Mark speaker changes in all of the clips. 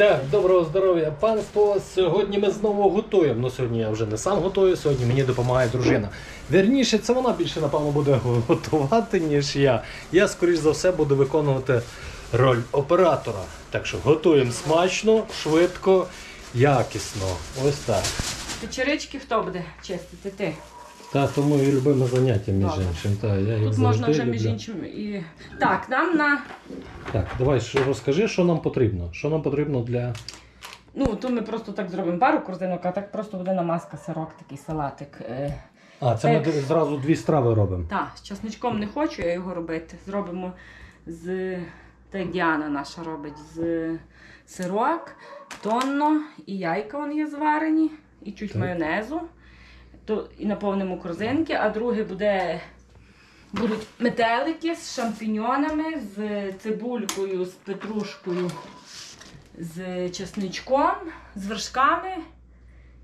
Speaker 1: Так, доброго здоров'я, панство. Сьогодні ми знову готуємо. Ну сьогодні я вже не сам готую, сьогодні мені допомагає дружина. Вірніше, це вона більше, напевно, буде готувати, ніж я. Я, скоріш за все, буду виконувати роль оператора. Так що готуємо смачно, швидко, якісно. Ось так.
Speaker 2: Печерички хто буде чистити? Ти.
Speaker 1: Та то моє любиме заняття, між іншим. Та, я їх
Speaker 2: Тут можна
Speaker 1: завжди
Speaker 2: вже між
Speaker 1: люблю.
Speaker 2: іншим і. Так, нам на.
Speaker 1: Так, давай що- розкажи, що нам потрібно. Що нам потрібно для.
Speaker 2: Ну, тут ми просто так зробимо пару корзинок, а так просто буде намазка, сирок, такий салатик. Е,
Speaker 1: А, це ми
Speaker 2: Так.
Speaker 1: зразу дві страви робимо.
Speaker 2: та, з часничком не хочу я його робити. Зробимо з. Як Діана наша робить з сирок, тонно і яйка вон є зварені, і чуть
Speaker 1: Так.
Speaker 2: майонезу. То, і наповнимо корзинки, а друге буде. Будуть метелики з шампіньонами, з цибулькою, з петрушкою, з чесничком, з вершками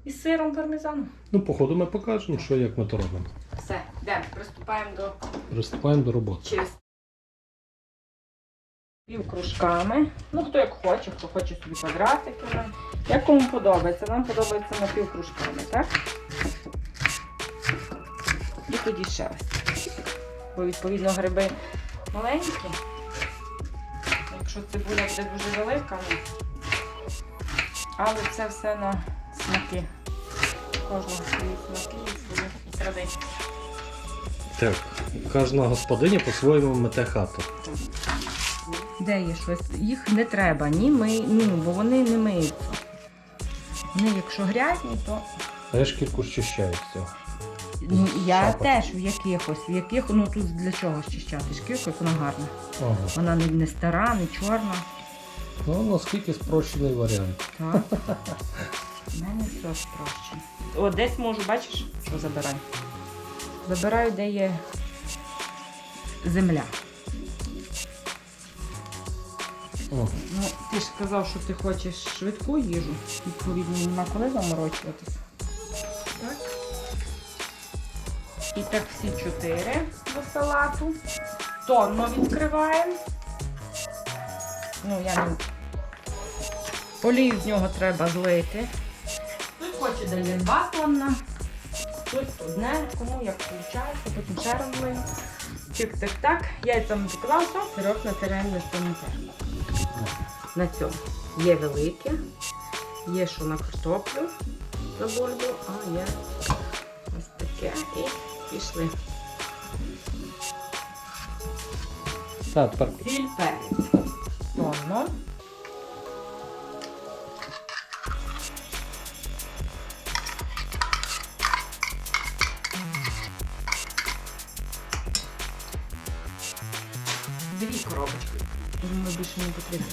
Speaker 2: і з сиром пармезаном.
Speaker 1: Ну, по ходу ми покажемо, що як ми то робимо.
Speaker 2: Все, йдемо, приступаємо до
Speaker 1: Приступаємо до роботи.
Speaker 2: Пів кружками. Ну, хто як хоче, хто хоче собі квадратиками. Як кому подобається. Нам подобається на пів кружками, так? Тоді ще раз. Бо відповідно гриби маленькі. Якщо цибуля буде дуже велика, ну. але це все на смаки. Кожного свої смаки і свої традиції.
Speaker 1: Так, кожна господиня по-своєму мете хату.
Speaker 2: Де є щось? Їх не треба, ні ми, ну, бо вони не миються. Вони, якщо грязні, то
Speaker 1: А я шкірку щищаю все.
Speaker 2: Ну, я
Speaker 1: Шапок.
Speaker 2: теж в якихось, в яких, ну тут для чого щищати шкірку, як вона гарна.
Speaker 1: Ага.
Speaker 2: Вона не, не стара, не чорна.
Speaker 1: Ну, наскільки спрощений варіант.
Speaker 2: Так. У мене все спроще. О, десь можу, бачиш, що забираю. Забираю, де є земля.
Speaker 1: О,
Speaker 2: Ну, ти ж казав, що ти хочеш швидку їжу. Відповідно, нема коли заморочуватися. І так всі чотири до салату. Тонно відкриваємо. Ну, я не. Олію з нього треба злити. Хтось хоче дає два тонна, хтось одне, кому як виходить, потім ще раз злию. Чик-так-так. Яйця поклався, сирок на терен на цьому теж. На цьому. Є велике, є що на картоплю за бульбу, а є ось таке і пішли.
Speaker 1: Так, тепер
Speaker 2: Сіль перець. Тонно. Дві коробочки. Думаю, більше не потрібно.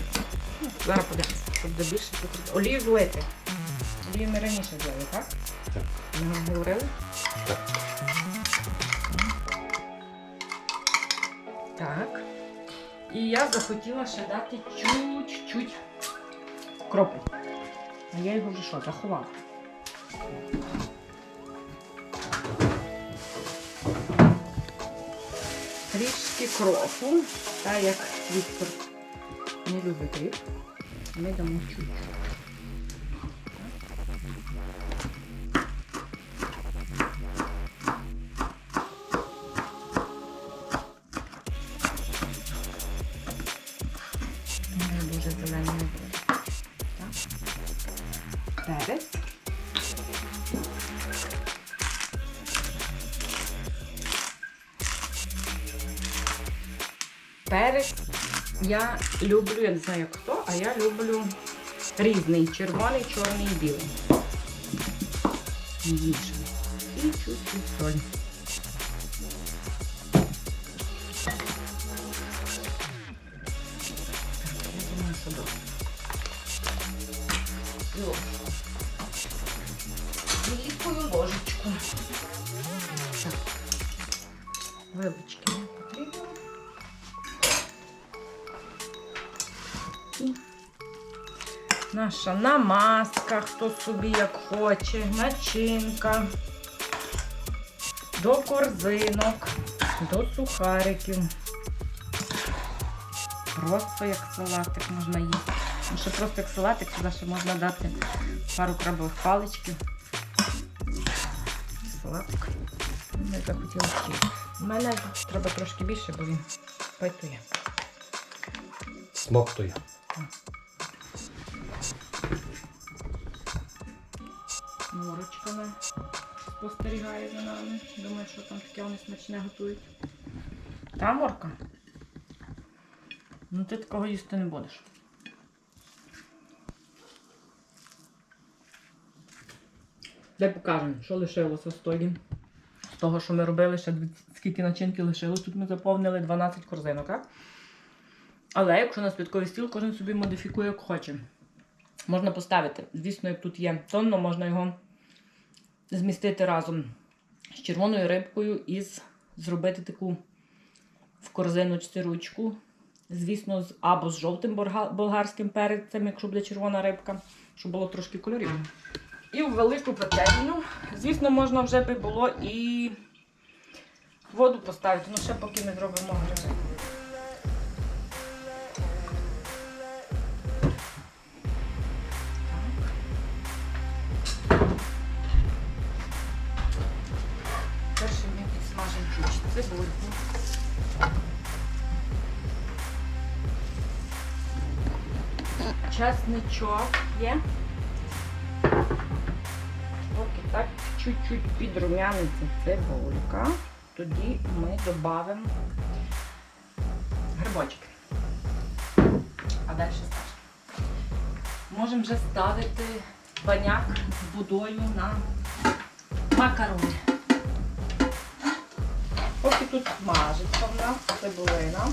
Speaker 2: Ну, Зараз подивимося, щоб більше потрібно. Олію злити. Олію ми раніше злили, так?
Speaker 1: Так.
Speaker 2: Ми говорили?
Speaker 1: Так.
Speaker 2: Так. І я захотіла ще дати чуть-чуть кропу. А я його вже що, заховала. Трішки кропу, так як Віктор не любить риб, ми дамо чуть-чуть. Перець я люблю, я не знаю як хто, а я люблю різний червоний, чорний і білий. І чуть-чуть солі. Наша намазка, хто собі як хоче, начинка. До корзинок, до сухариків. Просто як салатик можна їсти. Ну, Ще просто як салатик, сюди ще можна дати пару крабових паличків. Салатик. Не захотіла ще. У мене треба трошки більше, бо він пайтує.
Speaker 1: Смоктує.
Speaker 2: Морочками спостерігає за нами. Думаю, що там таке вони смачне готують. Та морка? Ну ти такого їсти не будеш. Де покажемо, що лишилося з тої. З того, що ми робили, ще скільки начинки лишилось. Тут ми заповнили 12 корзинок, так? Але якщо на святковий стіл, кожен собі модифікує як хоче. Можна поставити. Звісно, як тут є тонно, можна його змістити разом з червоною рибкою і зробити таку в корзиночці ручку. Звісно, або з жовтим болгарським перцем, якщо буде червона рибка, щоб було трошки кольорів. І в велику пательню. Звісно, можна вже би було і воду поставити, ну ще поки не зробимо гриби. Перше ми підсмажимо цибульку. Чесничок є. Поки так чуть-чуть підрумяниться цибулька. Тоді ми додамо грибочки. А далі стажки. Можемо вже ставити баняк з водою на макарони. Поки тут смажиться в нас цибулина,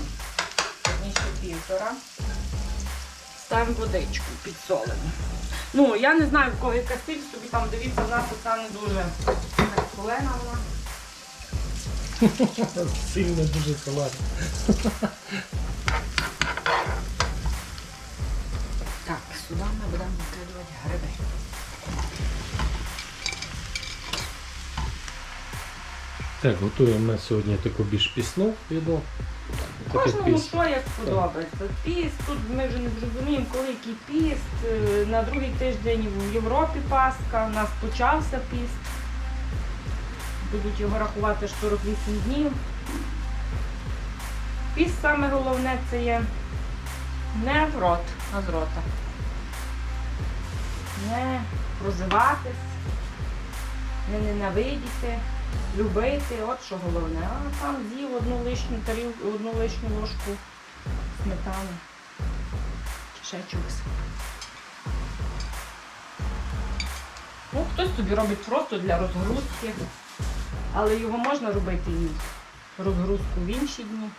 Speaker 2: одніше півтора. Ставимо водичку підсолену. Ну, я не знаю, в кого яка стиль, собі там дивіться, в нас оця не дуже солена вона.
Speaker 1: Сильно дуже салат.
Speaker 2: Так, сюди ми будемо викидувати гриби.
Speaker 1: Так, готуємо ми сьогодні таку більш пісну їду.
Speaker 2: Кожному
Speaker 1: піс.
Speaker 2: що як подобається. Піст, тут ми вже не зрозуміємо, коли який піст. Е, На другий тиждень в Європі Пасха, у нас почався піст. Будуть його рахувати 48 днів. Піст саме головне це є не в рот, а з рота. Не прозиватись, не ненавидіти, любити, от що головне. А там з'їв одну лишню тарілку, одну лишню ложку сметани. Чи ще чогось. Ну, хтось собі робить просто для розгрузки, але його можна робити і розгрузку в інші дні.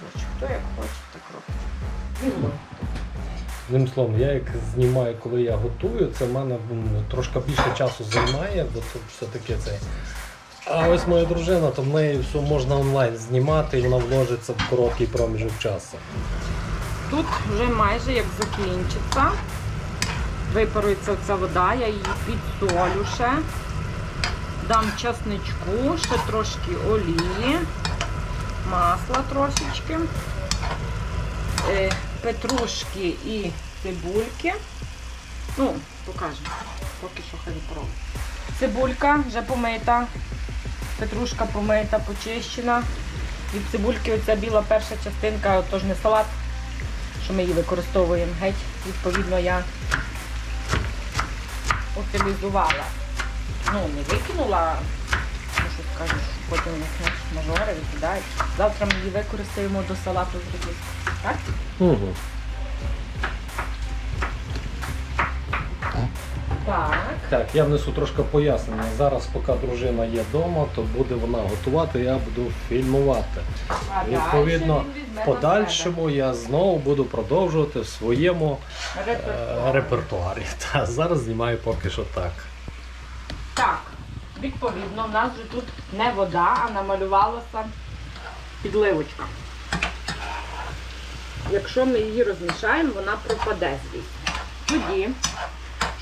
Speaker 2: Коротше, хто як хоче, так робить.
Speaker 1: Одним словом, я як знімаю, коли я готую, це в мене трошки більше часу займає, бо це все-таки це. А ось моя дружина, то в неї все можна онлайн знімати і вона вложиться в короткий проміжок часу.
Speaker 2: Тут вже майже як закінчиться. Випарується ця вода, я її підсолю ще. Дам часничку, ще трошки олії, масла трошечки, е, петрушки і цибульки. Ну, покажемо. Поки що хай випаровує. Цибулька вже помита, петрушка помита, почищена. Від цибульки оця біла перша частинка, тож не салат, що ми її використовуємо геть. Відповідно, я утилізувала. Ну, не викинула, тому що що потім мажори викидають. Завтра ми її використаємо до салату з редискою. Так?
Speaker 1: Угу.
Speaker 2: Так.
Speaker 1: Так, я внесу трошки пояснення. Зараз, поки дружина є вдома, то буде вона готувати, я буду фільмувати.
Speaker 2: А
Speaker 1: Відповідно,
Speaker 2: дальше він візьме
Speaker 1: в подальшому я знову буду продовжувати в своєму е,
Speaker 2: Репертуар.
Speaker 1: репертуарі. Та зараз знімаю поки що. Так,
Speaker 2: відповідно, в нас же тут не вода, а намалювалася підливочка. Якщо ми її розмішаємо, вона пропаде звідси. Тоді,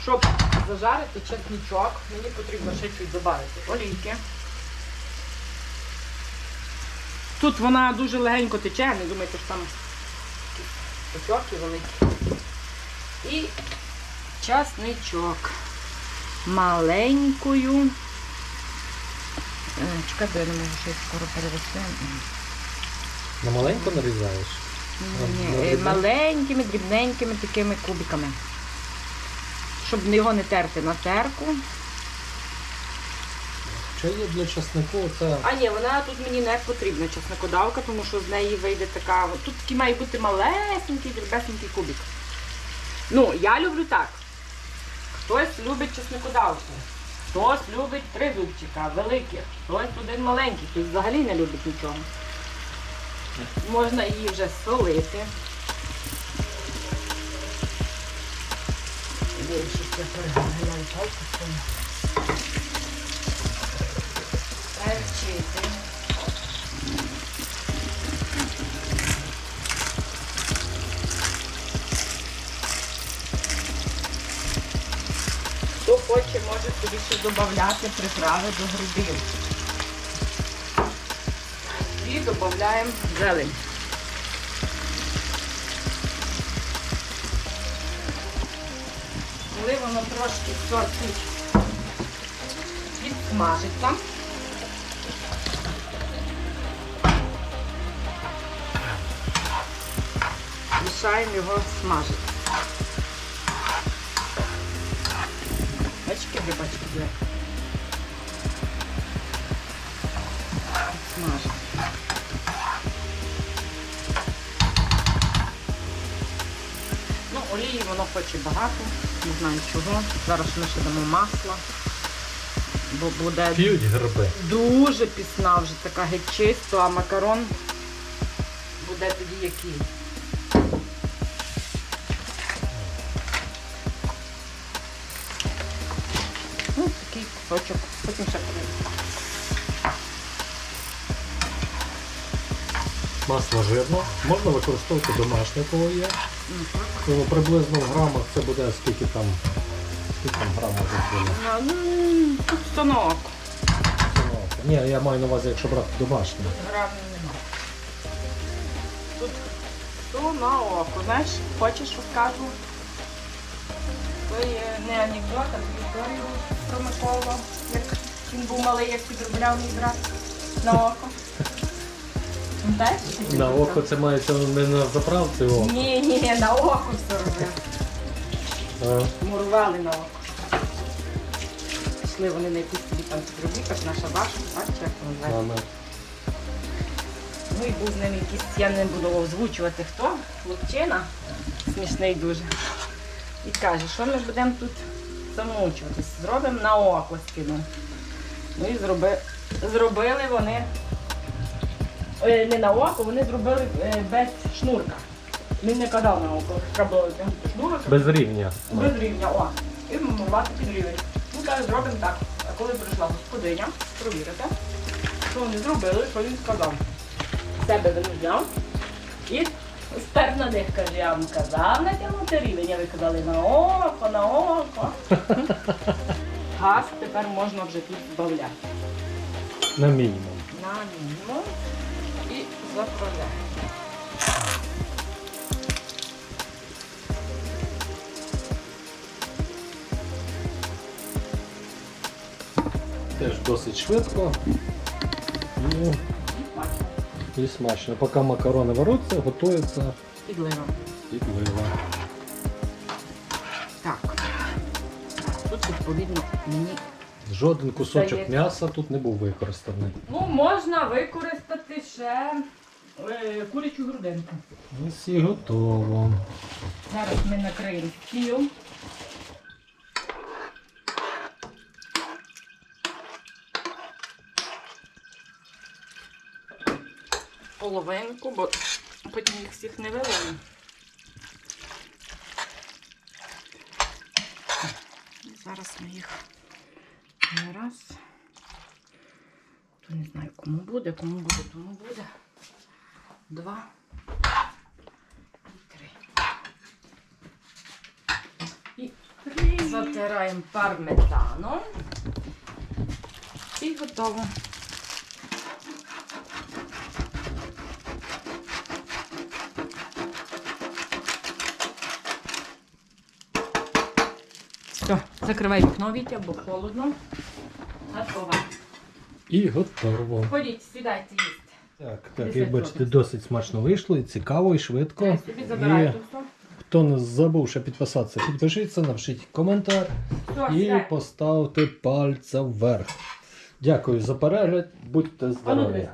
Speaker 2: щоб зажарити чесничок, мені потрібно ще чуть добавити олійки. Тут вона дуже легенько тече, не думайте, що там Кусок і великий. І часничок. Маленькою. Е, Чекай, бо я не можу щось скоро перевести.
Speaker 1: На маленько нарізаєш?
Speaker 2: Ні, е, маленькими, дрібненькими такими кубиками. Щоб його не терти на терку.
Speaker 1: Що є для часнику? Це
Speaker 2: А ні, вона тут мені не потрібна чеснокодавка, тому що з неї вийде така. Тут такий має бути малесенький, дрібесенький кубик. Ну, я люблю так. Хтось любить чеснокодавку, хтось любить три зубчика, великих, хтось один маленький, хтось взагалі не любить нічого. Можна її вже солити. Перчити. Хто хоче, може собі ще додати приправи до грудин. І додаємо зелень. Коли воно трошки сортить, підсмажиться. Мішаємо його смажити. Грибачки де. Смажимо. Ну, олії воно хоче багато, не знаю чого. Зараз ми ще дамо масло, бо буде
Speaker 1: п'ють гриби.
Speaker 2: дуже пісна вже така геть чисто, а макарон буде тоді який. Такий кусочок, потім ще подивимося.
Speaker 1: Масло жирно. Можна використовувати домашнє, коли є. Ну, приблизно в грамах це буде скільки там. Скільки там грамів буде?
Speaker 2: Ну, Тут станок.
Speaker 1: Ні, я маю на увазі, якщо брати домашнє.
Speaker 2: Грамів нема. Тут то на око. Знаєш, хочеш розкажу? Не анекдот, а історію про Миколу, як він був малий, як підробляв мій брат на око. Пам'ятаєш?
Speaker 1: На око це мається не на заправці око.
Speaker 2: Ні, ні, на око все робив.
Speaker 1: А,
Speaker 2: Мурували на око. Пішли вони на якусь собі там підробіток, наша ваша, бачиш, як вона називається.
Speaker 1: на- на-
Speaker 2: Ну і був з ним якийсь, я не буду озвучувати хто, хлопчина, смішний дуже. І каже, що ми будемо тут замучуватись, зробимо на око скину. Ну і зроби, зробили вони е, не на око, вони зробили е, без шнурка. Він не казав на око, треба було шнурок.
Speaker 1: Без рівня.
Speaker 2: Без рівня, о. І мати під рівень. Ну, каже, зробимо так. А коли прийшла господиня, провірити, що вони зробили, що він сказав. Себе він і спер на них, каже, я вам казав натягнути рівень, а ви казали на око, на око. Газ тепер можна вже тут збавляти.
Speaker 1: На мінімум.
Speaker 2: На мінімум і заправляємо.
Speaker 1: Теж досить швидко. І,
Speaker 2: бачимо.
Speaker 1: І смачно. Поки макарони варуться, готується
Speaker 2: Підлива.
Speaker 1: підлива.
Speaker 2: Так. Тут відповідно мені
Speaker 1: Жоден кусочок
Speaker 2: Здається.
Speaker 1: м'яса тут не був використаний.
Speaker 2: Ну, можна використати ще е, курячу грудинку.
Speaker 1: Ось і готово.
Speaker 2: Зараз ми накриємо стіл. Половинку, бо потім їх всіх не вилили. І Зараз ми їх не раз. То не знаю, кому буде, кому буде, тому буде. Два. І три. І затираємо парметаном. І готово. Все, закривай вікно, Вітя, бо холодно. Готова.
Speaker 1: І готово.
Speaker 2: Ходіть, сідайте їсти.
Speaker 1: Так, так, як бачите, досить смачно вийшло, і цікаво, і швидко.
Speaker 2: Я собі забираю
Speaker 1: І
Speaker 2: тут все.
Speaker 1: хто не забув ще підписатися, підпишіться, напишіть коментар
Speaker 2: Все,
Speaker 1: і
Speaker 2: сідай.
Speaker 1: поставте пальця вверх. Дякую за перегляд, будьте здорові!